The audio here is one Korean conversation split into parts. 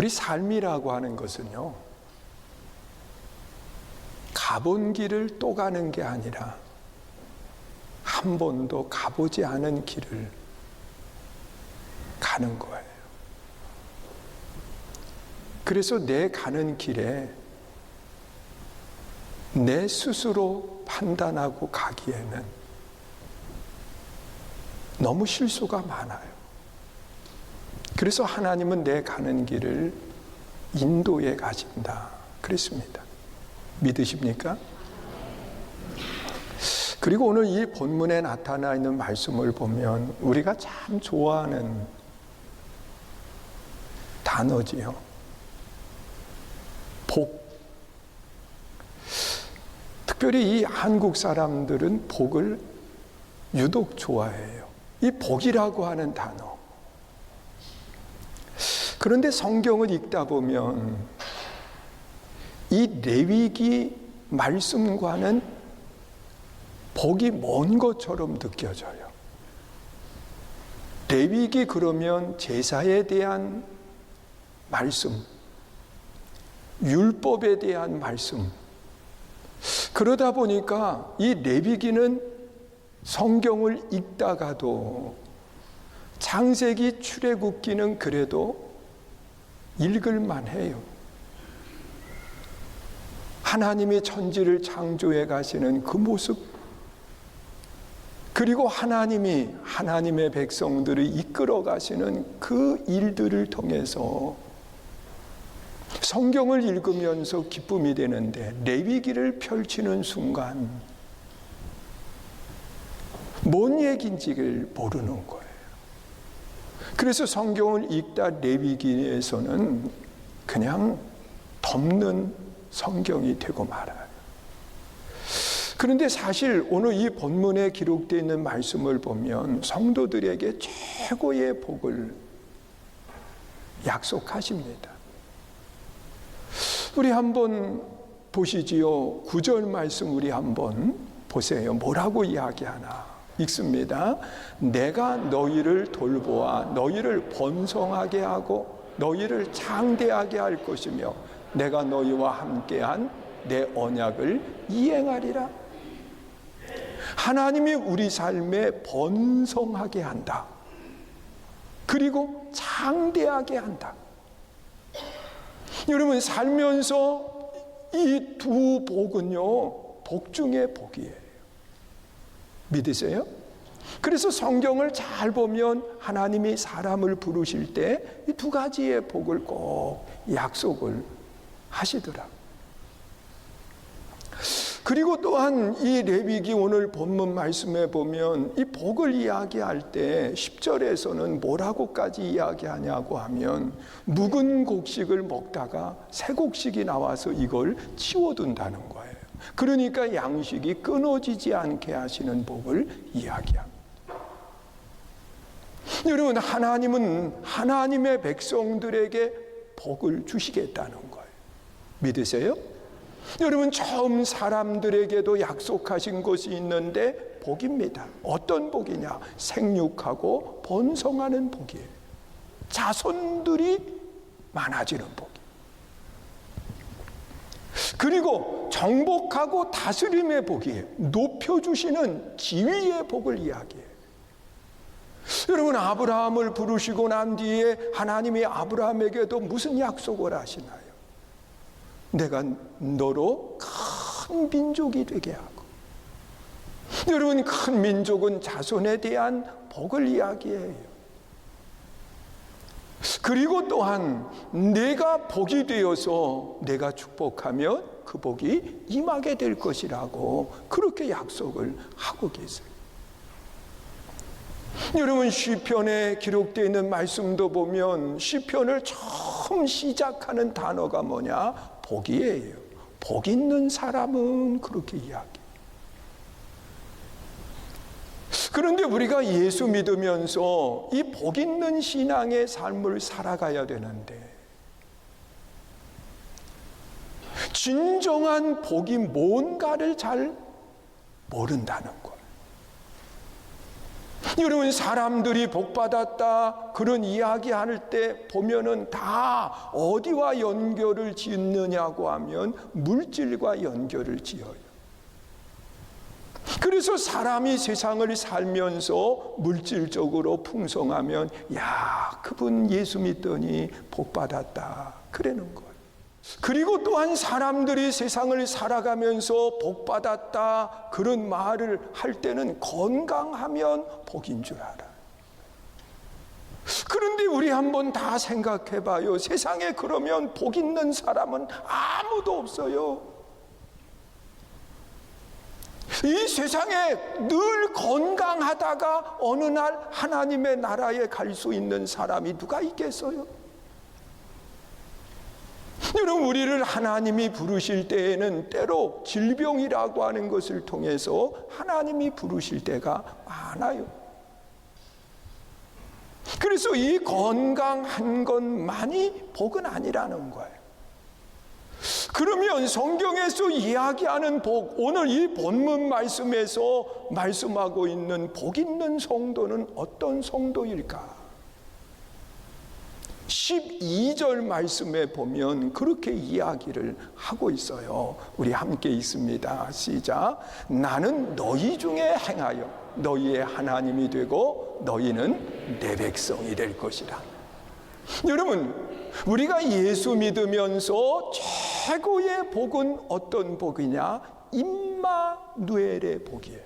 우리 삶이라고 하는 것은요, 가본 길을 또 가는 게 아니라 한 번도 가보지 않은 길을 가는 거예요. 그래서 내 가는 길에 내 스스로 판단하고 가기에는 너무 실수가 많아요. 그래서 하나님은 내 가는 길을 인도에 가신다. 그랬습니다. 믿으십니까? 그리고 오늘 이 본문에 나타나 있는 말씀을 보면 우리가 참 좋아하는 단어지요. 복. 특별히 이 한국 사람들은 복을 유독 좋아해요. 이 복이라고 하는 단어. 그런데 성경을 읽다 보면 이 레위기 말씀과는 복이 먼 것처럼 느껴져요. 레위기 그러면 제사에 대한 말씀, 율법에 대한 말씀. 그러다 보니까 이 레위기는 성경을 읽다가도 창세기 출애굽기는 그래도 읽을만 해요. 하나님이 천지를 창조해 가시는 그 모습, 그리고 하나님이 하나님의 백성들을 이끌어 가시는 그 일들을 통해서 성경을 읽으면서 기쁨이 되는데 레위기를 펼치는 순간 뭔 얘기인지를 모르는 거예요. 그래서 성경을 읽다 레위기에서는 그냥 덮는 성경이 되고 말아요. 그런데 사실 오늘 이 본문에 기록되어 있는 말씀을 보면 성도들에게 최고의 복을 약속하십니다. 우리 한번 보시지요. 구절 말씀 우리 한번 보세요. 뭐라고 이야기하나? 읽습니다. 내가 너희를 돌보아 너희를 번성하게 하고 너희를 장대하게 할 것이며 내가 너희와 함께한 내 언약을 이행하리라. 하나님이 우리 삶에 번성하게 한다. 그리고 장대하게 한다. 여러분 살면서 이 두 복은요 복 중의 복이에요. 믿으세요? 그래서 성경을 잘 보면 하나님이 사람을 부르실 때 이 두 가지의 복을 꼭 약속을 하시더라. 그리고 또한 이 레위기 오늘 본문 말씀에 보면 이 복을 이야기할 때 10절에서는 뭐라고까지 이야기하냐고 하면 묵은 곡식을 먹다가 새 곡식이 나와서 이걸 치워둔다는 거예요. 그러니까 양식이 끊어지지 않게 하시는 복을 이야기합니다. 여러분, 하나님은 하나님의 백성들에게 복을 주시겠다는 거예요. 믿으세요? 여러분, 처음 사람들에게도 약속하신 것이 있는데 복입니다. 어떤 복이냐? 생육하고 번성하는 복이에요. 자손들이 많아지는 복. 그리고 정복하고 다스림의 복이에요. 높여주시는 지위의 복을 이야기해요. 여러분, 아브라함을 부르시고 난 뒤에 하나님이 아브라함에게도 무슨 약속을 하시나요? 내가 너로 큰 민족이 되게 하고. 여러분, 큰 민족은 자손에 대한 복을 이야기해요. 그리고 또한 내가 복이 되어서 내가 축복하면 그 복이 임하게 될 것이라고 그렇게 약속을 하고 계세요. 여러분 시편에 기록되어 있는 말씀도 보면 시편을 처음 시작하는 단어가 뭐냐? 복이에요. 복 있는 사람은 그렇게 이야기. 그런데 우리가 예수 믿으면서 이 복 있는 신앙의 삶을 살아가야 되는데, 진정한 복이 뭔가를 잘 모른다는 것. 여러분 사람들이 복 받았다 그런 이야기 할때 보면은 다 어디와 연결을 짓느냐고 하면 물질과 연결을 지어요. 그래서 사람이 세상을 살면서 물질적으로 풍성하면 야 그분 예수 믿더니 복 받았다 그러는 거예요. 그리고 또한 사람들이 세상을 살아가면서 복 받았다 그런 말을 할 때는 건강하면 복인 줄 알아. 그런데 우리 한번 다 생각해 봐요. 세상에 그러면 복 있는 사람은 아무도 없어요. 이 세상에 늘 건강하다가 어느 날 하나님의 나라에 갈 수 있는 사람이 누가 있겠어요? 여러분, 우리를 하나님이 부르실 때에는 때로 질병이라고 하는 것을 통해서 하나님이 부르실 때가 많아요. 그래서 이 건강한 것만이 복은 아니라는 거예요. 그러면 성경에서 이야기하는 복, 오늘 이 본문 말씀에서 말씀하고 있는 복 있는 성도는 어떤 성도일까? 12절 말씀에 보면 그렇게 이야기를 하고 있어요. 우리 함께 있습니다. 시작. 나는 너희 중에 행하여 너희의 하나님이 되고 너희는 내 백성이 될 것이라. 여러분, 우리가 예수 믿으면서 최고의 복은 어떤 복이냐? 임마누엘의 복이에요.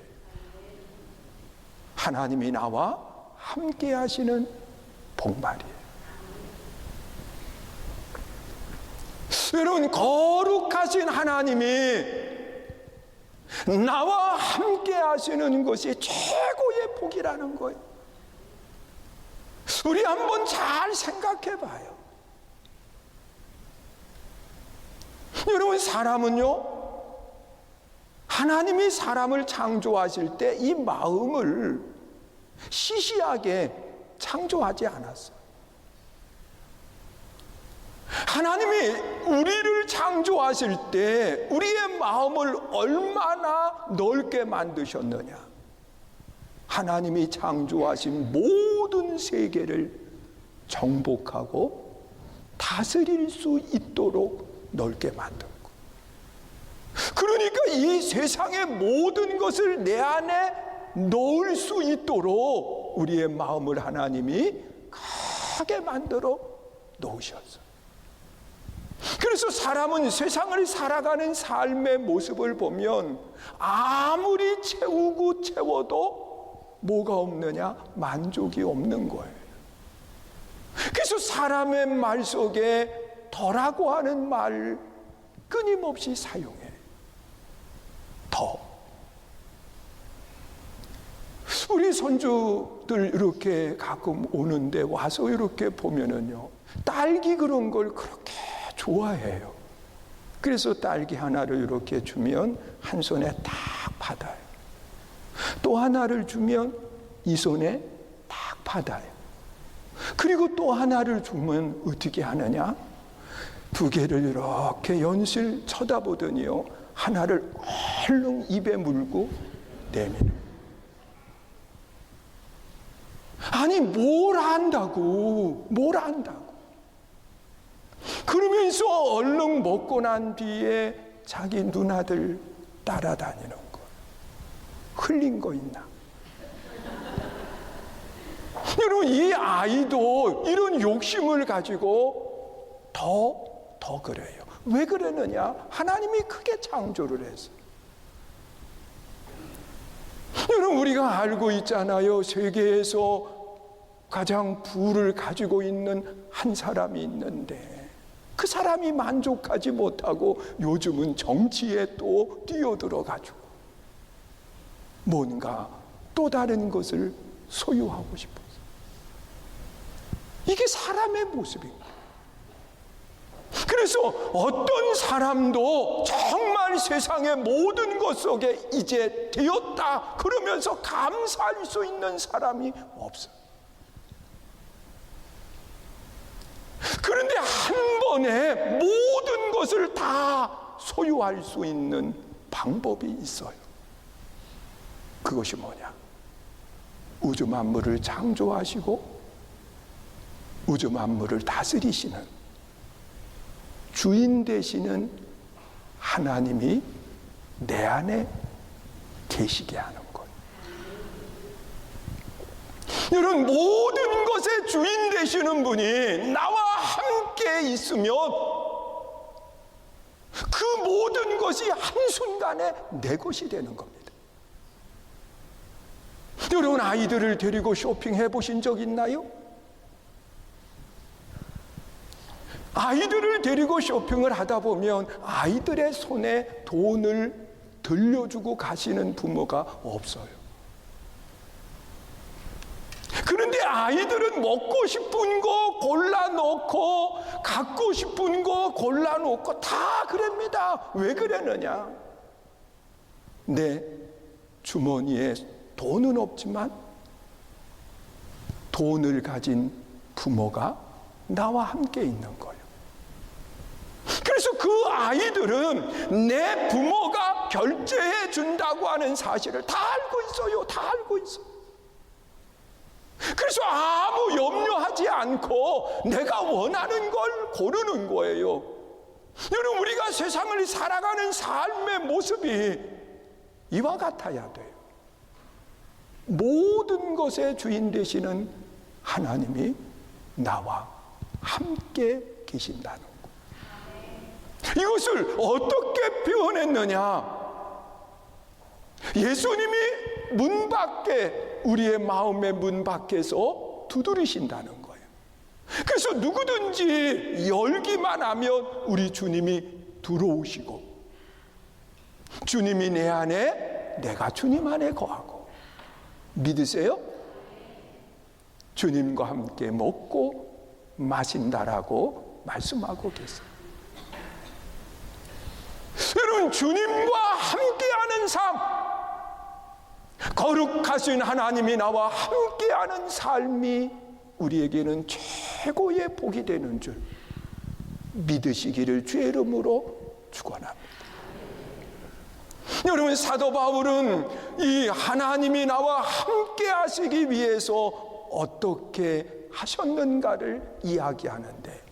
하나님이 나와 함께 하시는 복 말이에요. 여러분, 거룩하신 하나님이 나와 함께 하시는 것이 최고의 복이라는 거예요. 우리 한번 잘 생각해 봐요. 여러분, 사람은요, 하나님이 사람을 창조하실 때 이 마음을 시시하게 창조하지 않았어요. 하나님이 우리를 창조하실 때 우리의 마음을 얼마나 넓게 만드셨느냐. 하나님이 창조하신 모든 세계를 정복하고 다스릴 수 있도록 넓게 거. 그러니까 이 세상의 모든 것을 내 안에 넣을 수 있도록 우리의 마음을 하나님이 크게 만들어 놓으셨어요. 그래서 사람은 세상을 살아가는 삶의 모습을 보면 아무리 채우고 채워도 뭐가 없느냐? 만족이 없는 거예요. 그래서 사람의 말 속에 더라고 하는 말 끊임없이 사용해. 더. 우리 손주들 이렇게 가끔 오는데 와서 이렇게 보면은요. 딸기 그런 걸 그렇게 좋아해요. 그래서 딸기 하나를 이렇게 주면 한 손에 딱 받아요. 또 하나를 주면 이 손에 딱 받아요. 그리고 또 하나를 주면 어떻게 하느냐? 두 개를 이렇게 연실 쳐다보더니요. 하나를 얼른 입에 물고 내미는. 아니, 뭘 안다고, 뭘 안다고. 그러면서 얼른 먹고 난 뒤에 자기 누나들 따라다니는 거. 흘린 거 있나? 여러분, 이 아이도 이런 욕심을 가지고 더, 더 그래요. 왜 그러느냐? 하나님이 크게 창조를 해서. 여러분, 우리가 알고 있잖아요. 세계에서 가장 부를 가지고 있는 한 사람이 있는데, 그 사람이 만족하지 못하고 요즘은 정치에 또 뛰어들어가지고 뭔가 또 다른 것을 소유하고 싶어서. 이게 사람의 모습입니다. 그래서 어떤 사람도 정말 세상의 모든 것 속에 이제 되었다 그러면서 감사할 수 있는 사람이 없어요. 그런데 한 번에 모든 것을 다 소유할 수 있는 방법이 있어요. 그것이 뭐냐? 우주 만물을 창조하시고 우주 만물을 다스리시는 주인 되시는 하나님이 내 안에 계시게 하는 것. 여러분 모든 것의 주인 되시는 분이 나와 함께 있으면 그 모든 것이 한순간에 내 것이 되는 겁니다. 여러분 아이들을 데리고 쇼핑해 보신 적 있나요? 아이들을 데리고 쇼핑을 하다 보면 아이들의 손에 돈을 들려주고 가시는 부모가 없어요. 그런데 아이들은 먹고 싶은 거 골라 놓고 갖고 싶은 거 골라 놓고 다 그럽니다. 왜 그러느냐? 내 주머니에 돈은 없지만 돈을 가진 부모가 나와 함께 있는 거예요. 그래서 그 아이들은 내 부모가 결제해 준다고 하는 사실을 다 알고 있어요. 다 알고 있어요. 그래서 아무 염려하지 않고 내가 원하는 걸 고르는 거예요. 여러분, 우리가 세상을 살아가는 삶의 모습이 이와 같아야 돼요. 모든 것의 주인 되시는 하나님이 나와 함께 계신다는 것. 이것을 어떻게 표현했느냐? 예수님이 문 밖에 우리의 마음의 문 밖에서 두드리신다는 거예요. 그래서 누구든지 열기만 하면 우리 주님이 들어오시고 주님이 내 안에 내가 주님 안에 거하고 믿으세요? 주님과 함께 먹고 마신다라고 말씀하고 계세요. 여러분 주님과 함께하는 삶 거룩하신 하나님이 나와 함께하는 삶이 우리에게는 최고의 복이 되는 줄 믿으시기를 주의 이름으로 축원합니다. 여러분 사도 바울은 이 하나님이 나와 함께 하시기 위해서 어떻게 하셨는가를 이야기하는데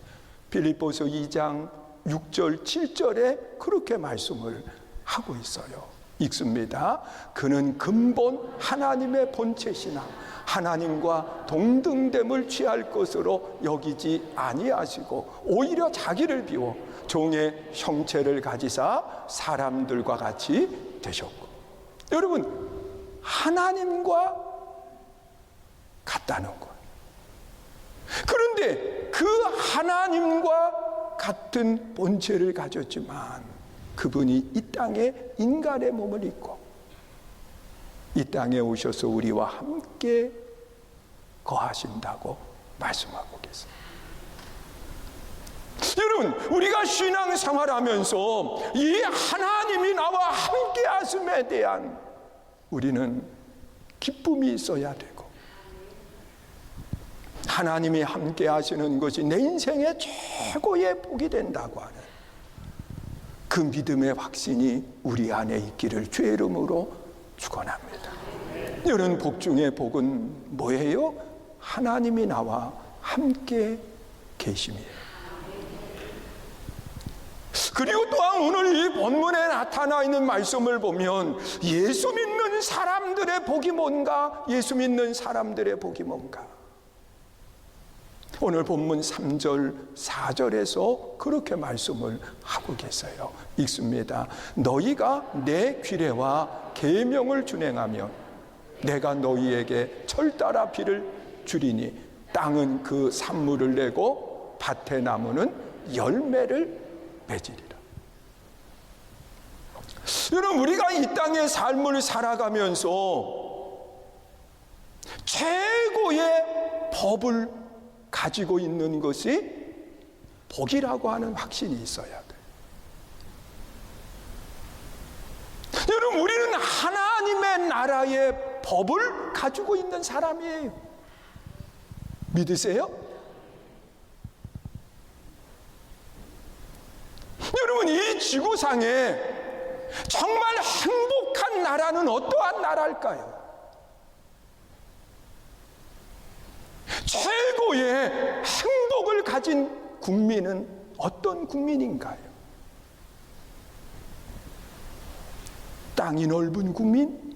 빌립보서 2장 6절 7절에 그렇게 말씀을 하고 있어요. 읽습니다. 그는 근본 하나님의 본체시나 하나님과 동등됨을 취할 것으로 여기지 아니하시고 오히려 자기를 비워 종의 형체를 가지사 사람들과 같이 되셨고 여러분 하나님과 같다는 것. 그런데 그 하나님과 같은 본체를 가졌지만 그분이 이 땅에 인간의 몸을 입고 이 땅에 오셔서 우리와 함께 거하신다고 말씀하고 계세요. 여러분, 우리가 신앙 생활 하면서 이 하나님이 나와 함께 하심에 대한 우리는 기쁨이 있어야 되고 하나님이 함께 하시는 것이 내 인생의 최고의 복이 된다고 하는 그 믿음의 확신이 우리 안에 있기를 주의 이름으로 축원합니다. 여러분 복 중에 복은 뭐예요? 하나님이 나와 함께 계심이에요. 그리고 또한 오늘 이 본문에 나타나 있는 말씀을 보면 예수 믿는 사람들의 복이 뭔가? 예수 믿는 사람들의 복이 뭔가? 오늘 본문 3절, 4절에서 그렇게 말씀을 하고 계세요. 읽습니다. 너희가 내 규례와 계명을 준행하면 내가 너희에게 철따라 비를 주리니 땅은 그 산물을 내고 밭의 나무는 열매를 맺으리라. 여러분 우리가 이 땅의 삶을 살아가면서 최고의 법을 가지고 있는 것이 복이라고 하는 확신이 있어야 돼. 여러분, 우리는 하나님의 나라의 법을 가지고 있는 사람이에요. 믿으세요? 여러분, 이 지구상에 정말 행복한 나라는 어떠한 나라일까요? 최고의 행복을 가진 국민은 어떤 국민인가요? 땅이 넓은 국민?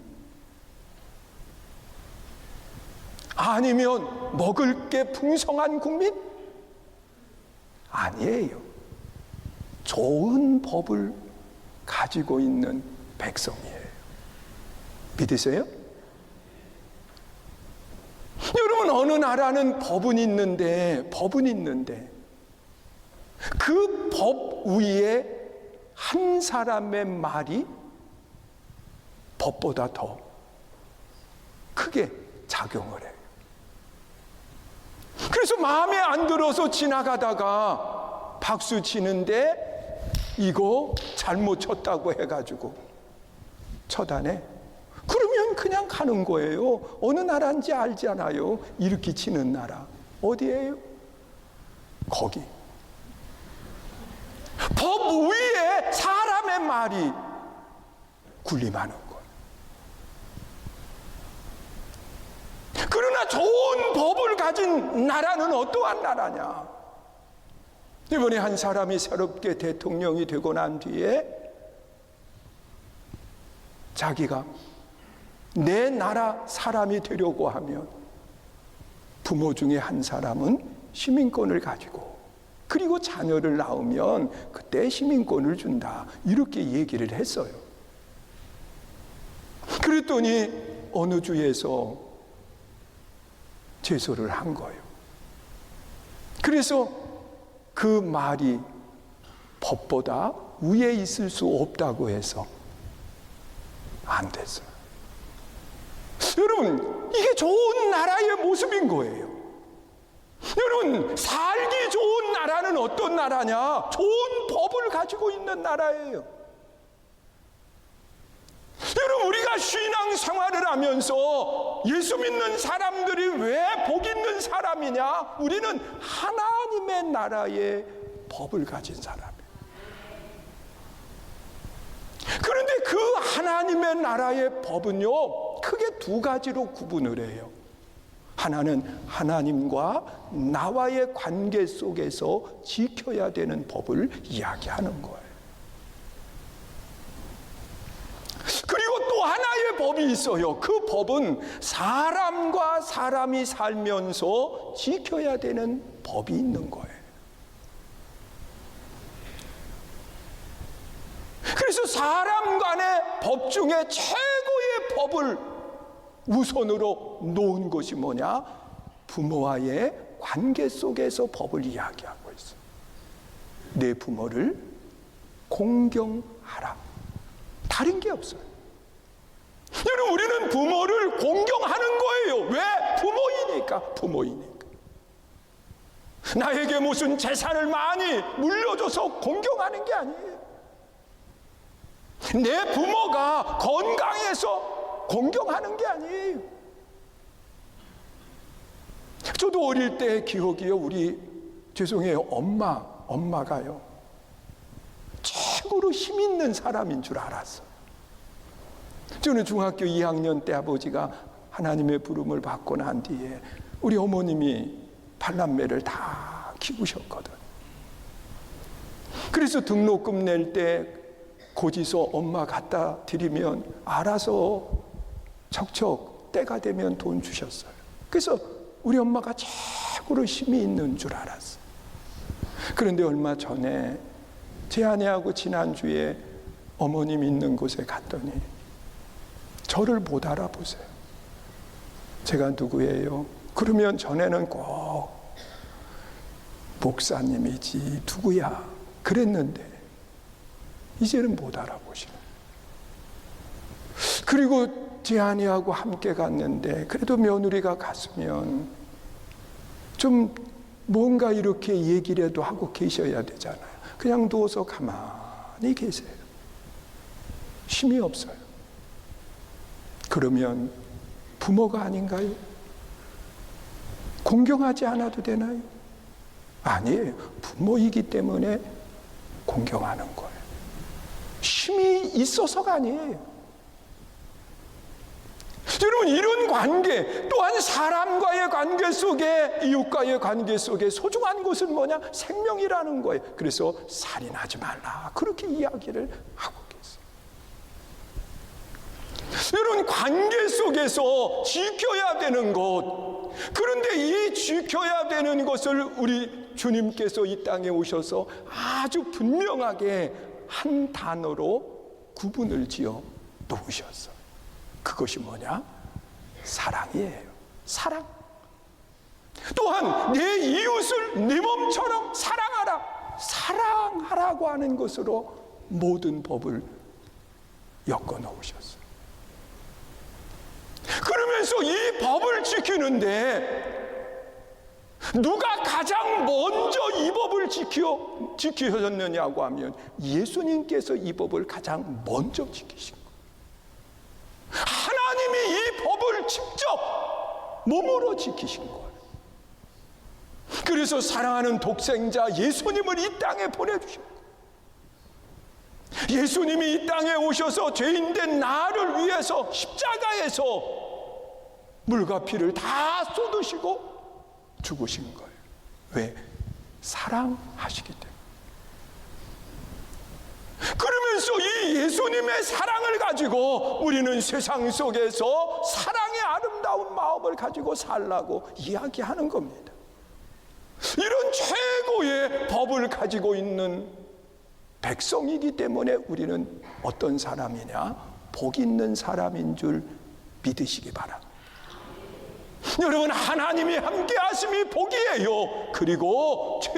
아니면 먹을 게 풍성한 국민? 아니에요. 좋은 법을 가지고 있는 백성이에요. 믿으세요? 여러분, 어느 나라는 법은 있는데, 법은 있는데, 그 법 위에 한 사람의 말이 법보다 더 크게 작용을 해요. 그래서 마음에 안 들어서 지나가다가 박수 치는데 이거 잘못 쳤다고 해가지고 처단해. 그러면 그냥 가는 거예요. 어느 나라인지 알잖아요. 이렇게 치는 나라. 어디예요? 거기. 법 위에 사람의 말이 군림하는 거예요. 그러나 좋은 법을 가진 나라는 어떠한 나라냐? 이번에 한 사람이 새롭게 대통령이 되고 난 뒤에 자기가 내 나라 사람이 되려고 하면 부모 중에 한 사람은 시민권을 가지고 그리고 자녀를 낳으면 그때 시민권을 준다. 이렇게 얘기를 했어요. 그랬더니 어느 주에서 제소를 한 거예요. 그래서 그 말이 법보다 위에 있을 수 없다고 해서 안 됐어요. 여러분, 이게 좋은 나라의 모습인 거예요. 여러분, 살기 좋은 나라는 어떤 나라냐? 좋은 법을 가지고 있는 나라예요. 여러분, 우리가 신앙 생활을 하면서 예수 믿는 사람들이 왜 복 있는 사람이냐? 우리는 하나님의 나라의 법을 가진 사람이에요. 그런데 그 하나님의 나라의 법은요, 크게 두 가지로 구분을 해요. 하나는 하나님과 나와의 관계 속에서 지켜야 되는 법을 이야기하는 거예요. 그리고 또 하나의 법이 있어요. 그 법은 사람과 사람이 살면서 지켜야 되는 법이 있는 거예요. 그래서 사람 간의 법 중에 최고의 법을 우선으로 놓은 것이 뭐냐? 부모와의 관계 속에서 법을 이야기하고 있어. 내 부모를 공경하라. 다른 게 없어요. 여러분, 우리는 부모를 공경하는 거예요. 왜? 부모이니까, 부모이니까. 나에게 무슨 재산을 많이 물려줘서 공경하는 게 아니에요. 내 부모가 건강해서 공경하는 게 아니에요. 저도 어릴 때 기억이요. 우리 죄송해요. 엄마, 엄마가요. 최고로 힘 있는 사람인 줄 알았어. 저는 중학교 2학년 때 아버지가 하나님의 부름을 받고 난 뒤에 우리 어머님이 팔남매를 다 키우셨거든. 그래서 등록금 낼 때 고지서 엄마 갖다 드리면 알아서 척척 때가 되면 돈 주셨어요. 그래서 우리 엄마가 최고로 힘이 있는 줄 알았어. 그런데 얼마 전에 제 아내하고 지난주에 어머님 있는 곳에 갔더니 저를 못 알아보세요. 제가 누구예요? 그러면 전에는 꼭 목사님이지 누구야 그랬는데 이제는 못 알아보시네. 그리고 제 아내하고 함께 갔는데 그래도 며느리가 갔으면 좀 뭔가 이렇게 얘기라도 하고 계셔야 되잖아요. 그냥 누워서 가만히 계세요. 힘이 없어요. 그러면 부모가 아닌가요? 공경하지 않아도 되나요? 아니에요. 부모이기 때문에 공경하는 거예요. 힘이 있어서가 아니에요. 여러분 이런 관계 또한 사람과의 관계 속에 이웃과의 관계 속에 소중한 것은 뭐냐? 생명이라는 거예요. 그래서 살인하지 말라 그렇게 이야기를 하고 계세요. 여러분 관계 속에서 지켜야 되는 것 그런데 이 지켜야 되는 것을 우리 주님께서 이 땅에 오셔서 아주 분명하게 한 단어로 구분을 지어 놓으셨어. 그것이 뭐냐? 사랑이에요. 사랑. 또한 내 이웃을 내 몸처럼 사랑하라. 사랑하라고 하는 것으로 모든 법을 엮어 놓으셨어요. 그러면서 이 법을 지키는데 누가 가장 먼저 이 법을 지켜 지키셨느냐고 하면 예수님께서 이 법을 가장 먼저 지키신 거예요. 하나님이 이 법을 직접 몸으로 지키신 거예요. 그래서 사랑하는 독생자 예수님을 이 땅에 보내주셨고 예수님이 이 땅에 오셔서 죄인된 나를 위해서 십자가에서 물과 피를 다 쏟으시고 죽으신 거예요. 왜? 사랑하시기 때문에. 그러면서 이 예수님의 사랑을 가지고 우리는 세상 속에서 사랑의 아름다운 마음을 가지고 살라고 이야기하는 겁니다. 이런 최고의 법을 가지고 있는 백성이기 때문에 우리는 어떤 사람이냐? 복 있는 사람인 줄 믿으시기 바랍니다. 여러분, 하나님이 함께 하심이 복이에요. 그리고 최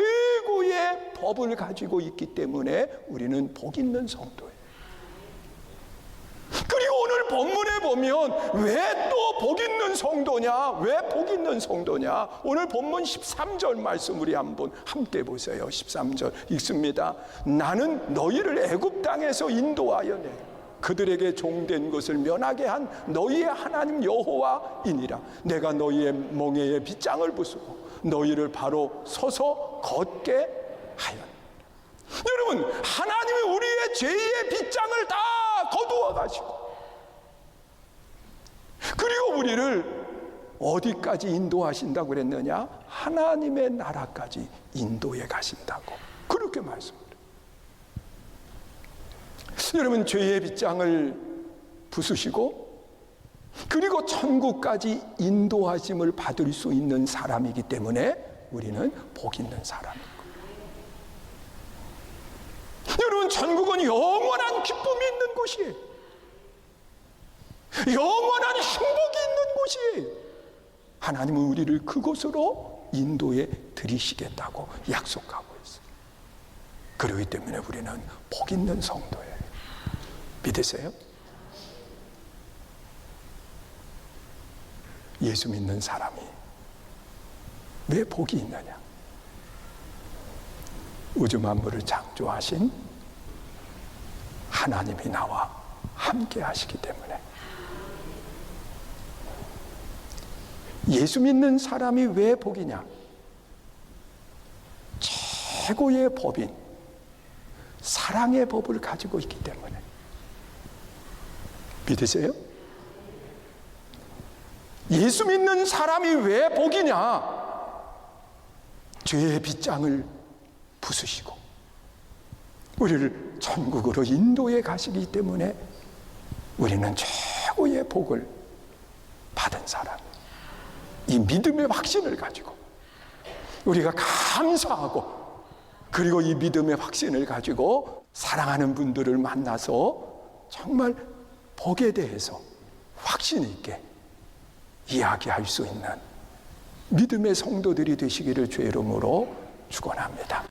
고의 법을 가지고 있기 때문에 우리는 복 있는 성도예요. 그리고 오늘 본문에 보면 왜 또 복 있는 성도냐? 왜 복 있는 성도냐? 오늘 본문 13절 말씀 우리 한번 함께 보세요. 13절 읽습니다. 나는 너희를 애굽 땅에서 인도하여 내 그들에게 종된 것을 면하게 한 너희의 하나님 여호와이니라. 내가 너희의 멍에의 빗장을 부수고 너희를 바로 서서 걷게 하였. 여러분 하나님이 우리의 죄의 빗장을 다 거두어 가시고 그리고 우리를 어디까지 인도하신다고 그랬느냐? 하나님의 나라까지 인도해 가신다고 그렇게 말씀합니다. 여러분 죄의 빗장을 부수시고 그리고 천국까지 인도하심을 받을 수 있는 사람이기 때문에 우리는 복 있는 사람입니다. 여러분 천국은 영원한 기쁨이 있는 곳이에요. 영원한 행복이 있는 곳이에요. 하나님은 우리를 그곳으로 인도해 드리시겠다고 약속하고 있어요. 그러기 때문에 우리는 복 있는 성도예요. 믿으세요? 예수 믿는 사람이 왜 복이 있느냐? 우주 만물을 창조하신 하나님이 나와 함께 하시기 때문에 예수 믿는 사람이 왜 복이냐? 최고의 법인 사랑의 법을 가지고 있기 때문에 믿으세요? 예수 믿는 사람이 왜 복이냐? 죄의 빗장을 부수시고 우리를 천국으로 인도해 가시기 때문에 우리는 최고의 복을 받은 사람. 이 믿음의 확신을 가지고 우리가 감사하고 그리고 이 믿음의 확신을 가지고 사랑하는 분들을 만나서 정말 복에 대해서 확신 있게 이야기할 수 있는 믿음의 성도들이 되시기를 주의 이름으로 축원합니다.